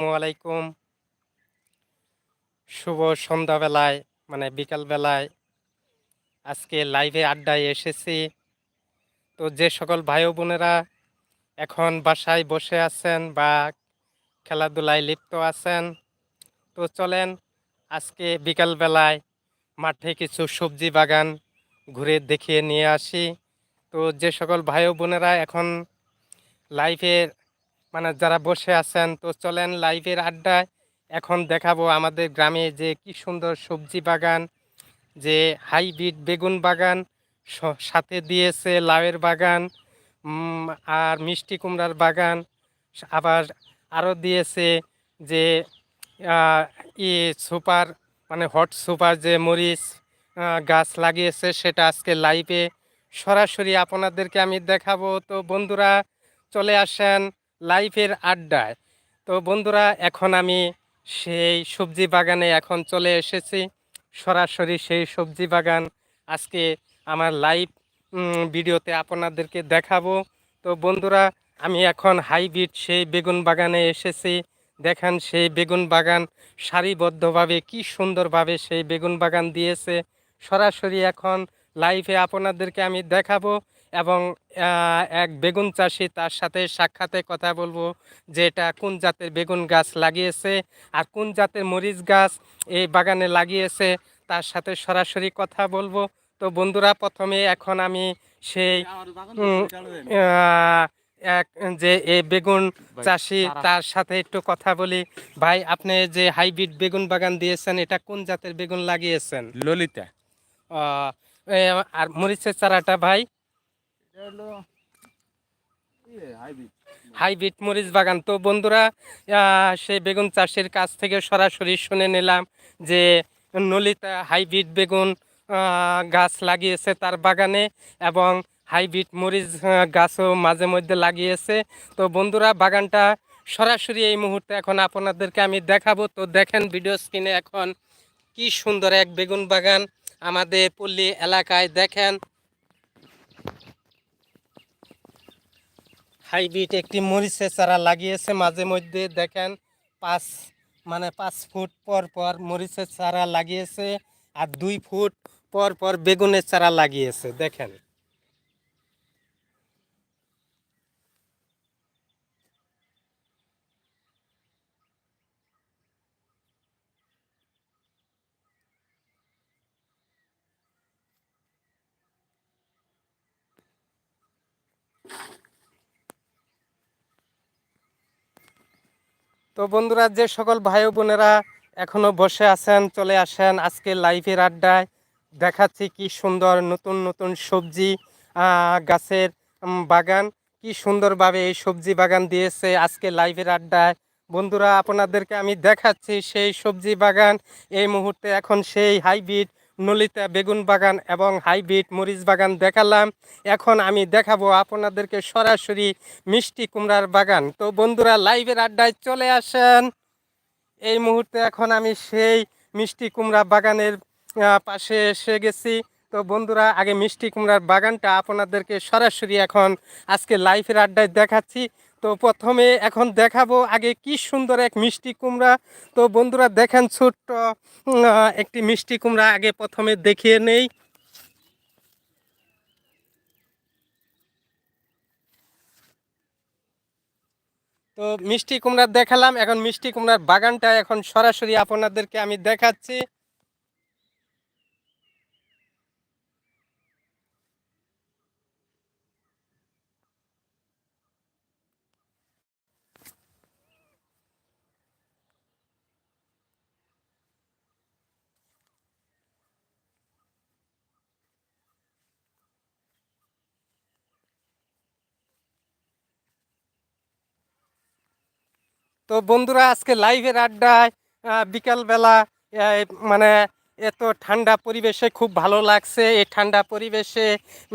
আলাইকুম। শুভ সন্ধ্যাবেলায় মানে বিকালবেলায় আজকে লাইভে আড্ডায় এসেছি। তো যে সকল ভাই বোনেরা এখন বাসায় বসে আছেন বা খেলাধুলায় লিপ্ত আছেন, তো চলেন আজকে বিকালবেলায় মাঠে কিছু সবজি বাগান ঘুরে দেখিয়ে নিয়ে আসি। তো যে সকল ভাই বোনেরা এখন লাইভে মানে যারা বসে আছেন, তো চলেন লাইভের আড্ডায়। এখন দেখাবো আমাদের গ্রামে যে কি সুন্দর সবজি বাগান, যে হাইব্রিড বেগুন বাগান সাথে দিয়েছে লাউয়ের বাগান আর মিষ্টি কুমড়ার বাগান আবার আরও দিয়েছে যে ই সুপার মানে হট সুপার যে মরিচ গাছ লাগিয়েছে, সেটা আজকে লাইভে। সরাসরি আপনাদেরকে আমি দেখাবো। তো বন্ধুরা, চলে আসেন। লাইভের আড্ডায়। তো বন্ধুরা, এখন আমি সেই সবজি বাগানে এখন চলে এসেছি। সরাসরি সেই সবজি বাগান। আজকে আমার লাইভ ভিডিওতে আপনাদেরকে দেখাবো। তো বন্ধুরা, আমি এখন হাইব্রিড সেই বেগুন বাগানে এসেছি। দেখেন সেই বেগুন বাগান সারিবদ্ধভাবে কি সুন্দরভাবে সেই বেগুন বাগান দিয়েছে। সরাসরি এখন লাইভে আপনাদেরকে আমি দেখাবো। এবং এক বেগুন চাষি তার সাথে সাক্ষাতে কথা বলব যে এটা কোন জাতের বেগুন গাছ লাগিয়েছে আর কোন জাতের মরিচ গাছ এই বাগানে লাগিয়েছে তার সাথে সরাসরি কথা বলব। তো বন্ধুরা প্রথমে এখন আমি সেই এক যে এই বেগুন চাষি তার সাথে একটু কথা বলি। ভাই আপনি যে হাইব্রিড বেগুন বাগান দিয়েছেন এটা কোন জাতের বেগুন লাগিয়েছেন? ললিতা। আর মরিচের চারাটা ভাই? হাইব্রিড মরিচ। বাগান। তো বন্ধুরা সেই বেগুন চাষের কাছ থেকে সরাসরি শুনে নিলাম যে নলিতা হাইব্রিড বেগুন গাছ লাগিয়েছে তার বাগানে এবং হাইব্রিড মরিচ গাছও মাঝে মধ্যে লাগিয়েছে। তো বন্ধুরা, বাগানটা সরাসরি এই মুহূর্তে এখন আপনাদেরকে আমি দেখাবো। তো দেখেন ভিডিও স্ক্রিনে এখন কি সুন্দর এক বেগুন বাগান আমাদের পল্লী এলাকায়। দেখেন। হাইব্রিড একটি মরিচের চারা লাগিয়েছে। মাঝে মধ্যে দেখেন পাঁচ মানে পাঁচ ফুট পর পর মরিচের চারা লাগিয়েছে আর দুই ফুট পর পর বেগুনের চারা লাগিয়েছে। দেখেন। তো বন্ধুরা, যে সকল ভাই বোনেরা এখনও বসে আছেন, চলে আসেন আজকে লাইভের আড্ডায়। দেখাচ্ছি কি সুন্দর নতুন নতুন সবজি গাছের বাগান। কি সুন্দরভাবে এই সবজি বাগান দিয়েছে আজকে লাইভের আড্ডায়। বন্ধুরা, আপনাদেরকে আমি দেখাচ্ছি সেই সবজি বাগান। এই মুহূর্তে এখন সেই হাইব্রিড নলিতা বেগুন বাগান এবং হাইব্রিড মরিচ বাগান দেখালাম। এখন আমি দেখাবো আপনাদেরকে সরাসরি মিষ্টি কুমড়ার বাগান। তো বন্ধুরা, লাইভের আড্ডায় চলে আসেন। এই মুহূর্তে এখন আমি সেই মিষ্টি কুমড়া বাগানের পাশে এসে গেছি। তো বন্ধুরা, আগে মিষ্টি কুমড়ার বাগানটা আপনাদেরকে সরাসরি এখন আজকে লাইভের আড্ডায় দেখাচ্ছি। তো প্রথমে এখন দেখাবো আগে কি সুন্দর এক মিষ্টি কুমড়া। তো বন্ধুরা দেখেন ছোট্ট একটি মিষ্টি কুমড়া আগে প্রথমে দেখিয়ে নেই। তো মিষ্টি কুমড়া দেখালাম, এখন মিষ্টি কুমড়ার বাগানটা এখন সরাসরি আপনাদেরকে আমি দেখাচ্ছি। তো বন্ধুরা, আজকে লাইভের আড্ডায় বিকালবেলা মানে এত ঠান্ডা পরিবেশে খুব ভালো লাগছে। এই ঠান্ডা পরিবেশে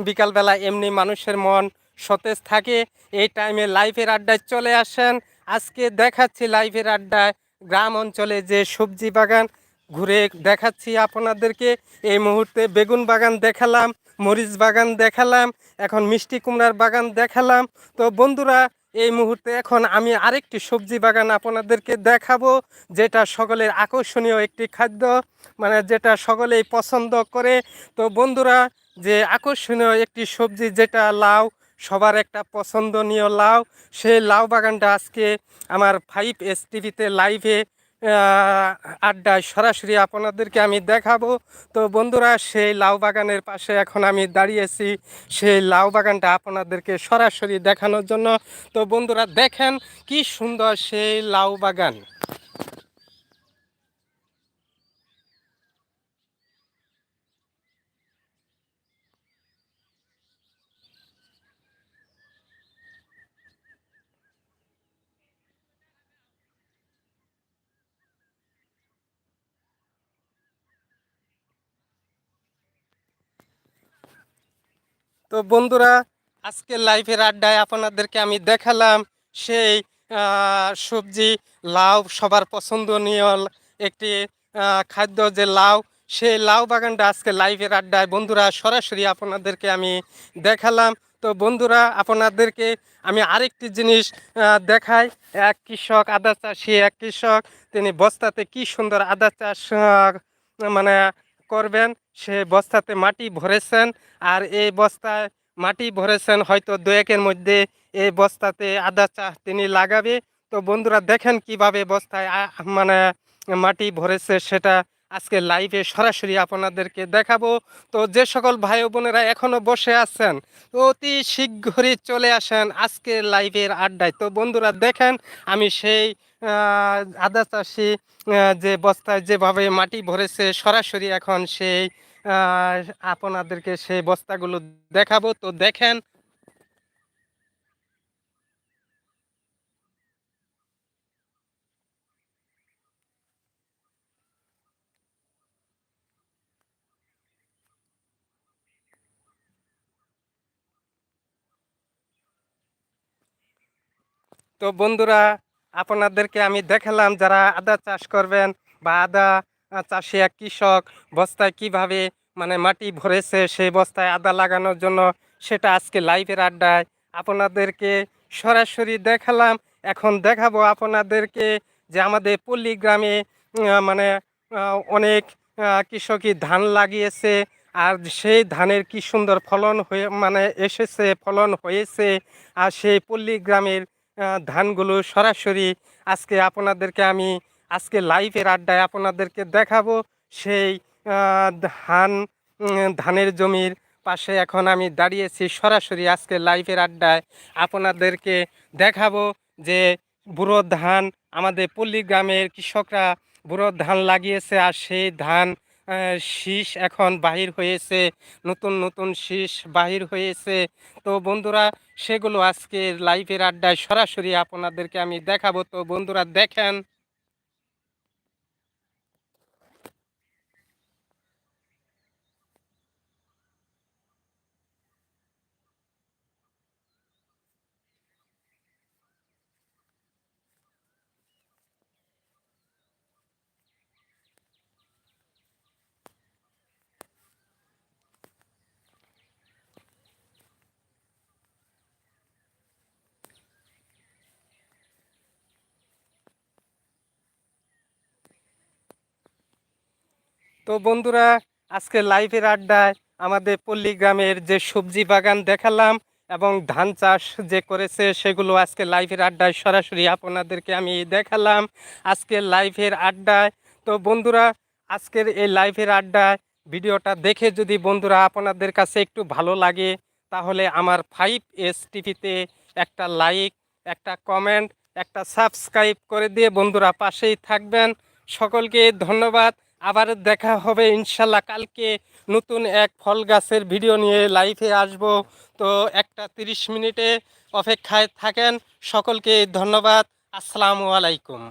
বিকালবেলা এমনি মানুষের মন সতেজ থাকে। এই টাইমে লাইভের আড্ডায় চলে আসেন। আজকে দেখাচ্ছি লাইভের আড্ডায় গ্রাম অঞ্চলে যে সবজি বাগান, ঘুরে দেখাচ্ছি আপনাদেরকে। এই মুহূর্তে বেগুন বাগান দেখালাম, মরিচ বাগান দেখালাম, এখন মিষ্টি কুমড়ার বাগান দেখালাম। তো বন্ধুরা এই মুহূর্তে এখন আমি আরেকটি সবজি বাগান আপনাদেরকে দেখাবো, যেটা সকলের আকর্ষণীয় একটি খাদ্য মানে যেটা সকলেই পছন্দ করে। তো বন্ধুরা, যে আকর্ষণীয় একটি সবজি যেটা লাউ, সবার একটা পছন্দনীয় লাউ, সেই লাউ বাগানটা আজকে আমার ফাইভ এস টিভিতে লাইভে আড্ডায় সরাসরি আপনাদেরকে আমি দেখাবো। তো বন্ধুরা, সেই লাউ বাগানের পাশে এখন আমি দাঁড়িয়েছি। সেই লাউ বাগানটা আপনাদেরকে সরাসরি দেখানোর জন্য। তো বন্ধুরা, দেখেন কি সুন্দর সেই লাউ বাগান। তো বন্ধুরা আজকে লাইভের আড্ডায় আপনাদেরকে আমি দেখালাম সেই সবজি লাউ, সবার পছন্দনীয় একটি খাদ্য যে লাউ। সেই লাউ বাগানটা আজকে লাইভের আড্ডায়। বন্ধুরা, সরাসরি আপনাদেরকে আমি দেখালাম। তো বন্ধুরা, আপনাদেরকে আমি আরেকটি জিনিস দেখাই। এক কৃষক আদা চাষি, এক কৃষক। তিনি বস্তাতে কি সুন্দর আদা চাষ মানে করবেন, সে বস্তাতে মাটি ভরেছেন আর এই বস্তায় মাটি ভরেছেন হয়তো দু একের মধ্যে এই বস্তাতে আদা চা তিনি লাগাবে। তো বন্ধুরা দেখেন কীভাবে বস্তায় মানে মাটি ভরেছে সেটা আজকে লাইভে সরাসরি আপনাদেরকে দেখাবো। তো যে সকল ভাই বোনেরা এখনও বসে আছেন, অতি শীঘ্রই চলে আসেন আজকে লাইভের আড্ডায়। তো বন্ধুরা দেখেন, আমি সেই আদা চাষি যে বস্তায় যেভাবে মাটি ভরেছে, সরাসরি এখন সেই আপনাদেরকে সেই বস্তাগুলো দেখাবো। তো দেখেন, তো বন্ধুরা আপনাদেরকে আমি দেখালাম যারা আদা চাষ করবেন বা আদা চাষি এক কৃষক বস্তায় কীভাবে মানে মাটি ভরেছে সেই বস্তায় আদা লাগানোর জন্য সেটা আজকে লাইভের আড্ডায় আপনাদেরকে সরাসরি দেখালাম। এখন দেখাবো আপনাদেরকে যে আমাদের পল্লী গ্রামে মানে অনেক কৃষকই ধান লাগিয়েছে আর সেই ধানের কি সুন্দর ফলন হয়ে মানে এসেছে, ফলন হয়েছে। আর সেই পল্লী গ্রামের ধানগুলো সরাসরি আজকে আপনাদেরকে আমি আজকে লাইভের আড্ডায় আপনাদেরকে দেখাবো। সেই ধান ধানের জমির পাশে এখন আমি দাঁড়িয়েছি সরাসরি আজকে লাইভের আড্ডায়। আপনাদেরকে দেখাবো যে বুড়ো ধান, আমাদের পল্লী গ্রামের কৃষকরা বুড়ো ধান লাগিয়েছে আর সেই ধান শীষ এখন বাহির হয়েছে, নতুন নতুন শীষ বাহির হয়েছে। তো বন্ধুরা, সেগুলো আজকের লাইভের আড্ডায় সরাসরি আপনাদেরকে আমি দেখাবো। তো বন্ধুরা, দেখেন। তো বন্ধুরা, আজকে লাইভের আড্ডায় আমাদের পল্লী গ্রামের যে সবজি বাগান দেখালাম এবং ধান চাষ যে করেছে সেগুলো আজকে লাইভের আড্ডায় সরাসরি আপনাদেরকে আমি দেখালাম আজকে লাইভের আড্ডায়। তো বন্ধুরা, আজকের এই লাইভের আড্ডায় ভিডিওটা দেখে যদি বন্ধুরা আপনাদের কাছে একটু ভালো লাগে, তাহলে আমার ফাইভ এস টিভিতে একটা লাইক, একটা কমেন্ট, একটা সাবস্ক্রাইব করে দিয়ে বন্ধুরা পাশেই থাকবেন। সকলকে ধন্যবাদ। আবার দেখা হবে ইনশাল্লাহ। কালকে নতুন এক ফল গাছের ভিডিও নিয়ে লাইভে আসব। তো একটা তিরিশ মিনিটে অপেক্ষায় থাকেন। সকলকে ধন্যবাদ। আসসালামু আলাইকুম।